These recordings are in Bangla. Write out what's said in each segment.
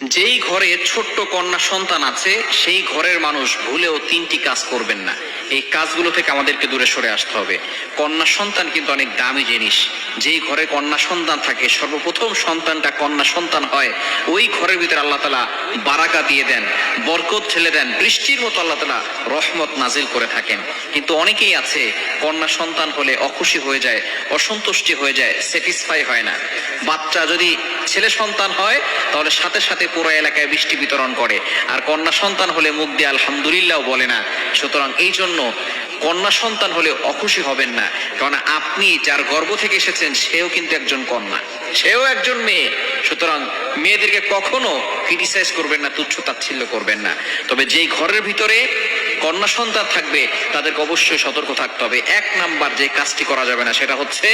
যেই ঘরে ছোট্ট কন্যা সন্তান আছে, সেই ঘরের মানুষ ভুলেও তিনটি কাজ করবেন না। এই কাজগুলো থেকে আমাদেরকে দূরে সরে আসতে হবে। কন্যা সন্তান কিন্তু অনেক দামি জিনিস। যেই ঘরে কন্যা সন্তান থাকে, সর্বপ্রথম সন্তানটা কন্যা সন্তান হয়, ওই ঘরের ভিতরে আল্লাহ তালা বারাকা দিয়ে দেন, বরকত ঠেলে দেন, বৃষ্টির মতো আল্লাহ তালা রহমত নাজিল করে থাকেন। কিন্তু অনেকেই আছে, কন্যা সন্তান হলে অখুশি হয়ে যায়, অসন্তুষ্টি হয়ে যায়, স্যাটিসফাই হয় না। বাচ্চা যদি ছেলে সন্তান হয়, তাহলে সাথে সাথে পুরো এলাকায় বৃষ্টি বিতরণ করে। আর কন্যা সন্তান হলে মুখ দিয়ে আলহামদুলিল্লাহ বলে না। সুতরাং এই জন্য কন্যা সন্তান হলে অখুশি হবেন না। কারণ আপনি যার গর্ব থেকে এসেছেন, সেও কিন্তু একজন কন্যা। সেও একজন মেয়ে। সুতরাং মেয়েদেরকে কখনো ক্রিটিসাইজ করবেন না, তুচ্ছ তাচ্ছিল্য করবেন না। তবে যেই ঘরের ভিতরে কন্যা সন্তান থাকবে, তাদেরকে অবশ্যই সতর্ক থাকতে হবে। এক নাম্বার যে কাজটি করা যাবে না, সেটা হচ্ছে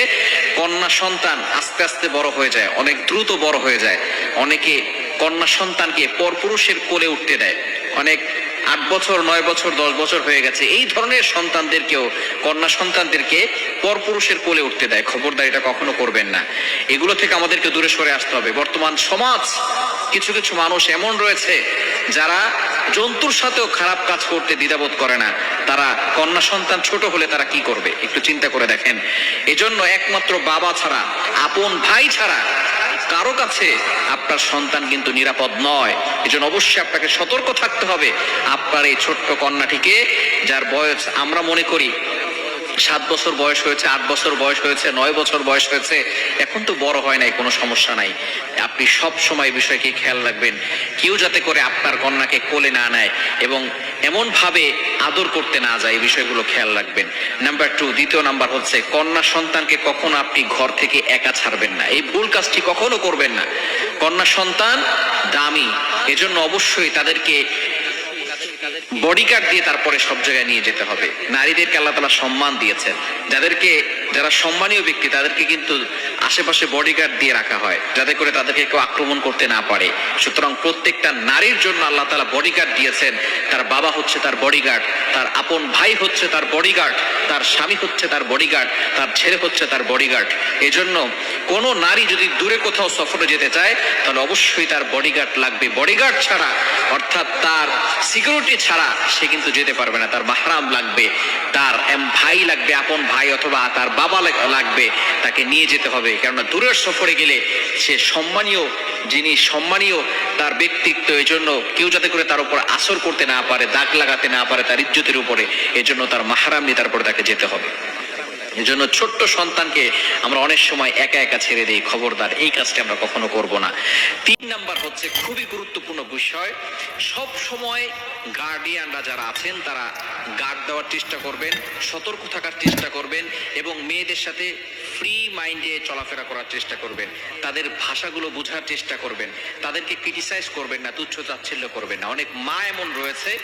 কন্যা সন্তান আস্তে আস্তে বড় হয়ে যায়, অনেক দ্রুত বড় হয়ে যায়। অনেকে কন্যা সন্তানকে পরপুরুষের কোলে উঠতে দেয়। অনেক আট বছর, নয় বছর, দশ বছর হয়ে গেছে। এই ধরনের সন্তানদেরকেও কন্যা সন্তানদেরকে পরপুরুষের কোলে উঠতে দেয়। খবরদার এটা কখনো করবেন না। এগুলো থেকে আমাদেরকে দূরে সরে আসতে হবে। বর্তমান সমাজ, কিছু কিছু মানুষ এমন রয়েছে যারা জন্তুর সাথেও খারাপ কাজ করতে দ্বিধাবোধ করে না। তারা কন্যা সন্তান ছোট হলে তারা কি করবে? একটু চিন্তা করে দেখেন। এজন্য একমাত্র বাবা ছাড়া, আপন ভাই ছাড়া কারও কাছে আপনার সন্তান কিন্তু নিরাপদ নয়। এজন্য অবশ্যই আপনাকে সতর্ক থাকতে হবে। আপনার এই ছোট্ট কন্যাটিকে, যার বয়স আমরা মনে করি সাত বছর বয়স হয়েছে, আট বছর বয়স হয়েছে, নয় বছর বয়স হয়েছে, এখন তো বড় হয় নাই, কোনো সমস্যা নাই। আপনি সব সময় বিষয়কে খেয়াল রাখবেন। কেউ যাতে করে আপনার কন্যাকে কোলে না নেয় এবং এমন ভাবে আদর করতে না যায়, এই বিষয়গুলো খেয়াল রাখবেন। নাম্বার টু দ্বিতীয় নাম্বার হচ্ছে, কন্যা সন্তানকে কখনো আপনি ঘর থেকে একা ছাড়বেন না। এই ভুল কাজটি কখনো করবেন না। কন্যা সন্তান দামি, এজন্য অবশ্যই তাদেরকে বডিগার্ড দিয়ে তারপরে সব জায়গায় নিয়ে যেতে হবে। নারীদেরকে আল্লাহ তালা সম্মান দিয়েছেন। যাদেরকে, যারা সম্মানীয় ব্যক্তি, তাদেরকে কিন্তু আশেপাশে বডিগার্ড দিয়ে রাখা হয়, যাতে করে তাদেরকে কেউ আক্রমণ করতে না পারে। সুতরাং প্রত্যেকটা নারীর জন্য আল্লাহ তালা বডিগার্ড দিয়েছেন। তার বাবা হচ্ছে তার বডিগার্ড তার আপন ভাই হচ্ছে তার বডিগার্ড তার স্বামী হচ্ছে তার বডিগার্ড তার ছেলে হচ্ছে তার বডিগার্ড এজন্য কোনো নারী যদি দূরে কোথাও সফরে যেতে চায়, তাহলে অবশ্যই তার বডিগার্ড লাগবে। বডিগার্ড ছাড়া, অর্থাৎ তার সিকিউরিটি ছাড়া সে কিন্তু যেতে পারবে না। তার মাহরাম লাগবে, তার ভাই লাগবে, আপন ভাই অথবা তার বাবা লাগবে, তাকে নিয়ে যেতে হবে। কেননা দূরের সফরে গেলে সে সম্মানীয় যিনি সম্মানীয়, তার ব্যক্তিত্ব এই জন্য কেউ যাতে করে তার উপর আসর করতে না পারে, দাগ লাগাতে না পারে, তার ইজ্জতের উপরে, এজন্য তার মাহারাম নিয়ে তারপরে তাকে যেতে হবে। এজন্য ছোট্ট সন্তানকে আমরা অনেক সময় একা একা ছেড়ে দিই, খবরদার। এই কাজটি আমরা কখনো করব না। তিন নাম্বার হচ্ছে খুবই গুরুত্বপূর্ণ বিষয়, সব সময় গার্ডিয়ানরা যারা আছেন, তারা গার্ড দেওয়ার চেষ্টা করবেন, সতর্ক থাকার চেষ্টা করবেন এবং মেয়েদের সাথে ফ্রি মাইন্ডে চলাফেরা করার চেষ্টা করবেন। তাদের ভাষাগুলো বোঝার চেষ্টা করবেন। তাদেরকে ক্রিটিসাইজ করবেন না তুচ্ছ তাচ্ছিল্য করবেন না। অনেক মা এমন রয়েছে,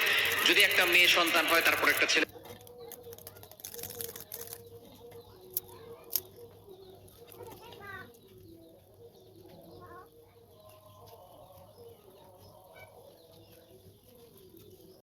যদি একটা মেয়ে সন্তান হয়, তারপর একটা ছেলে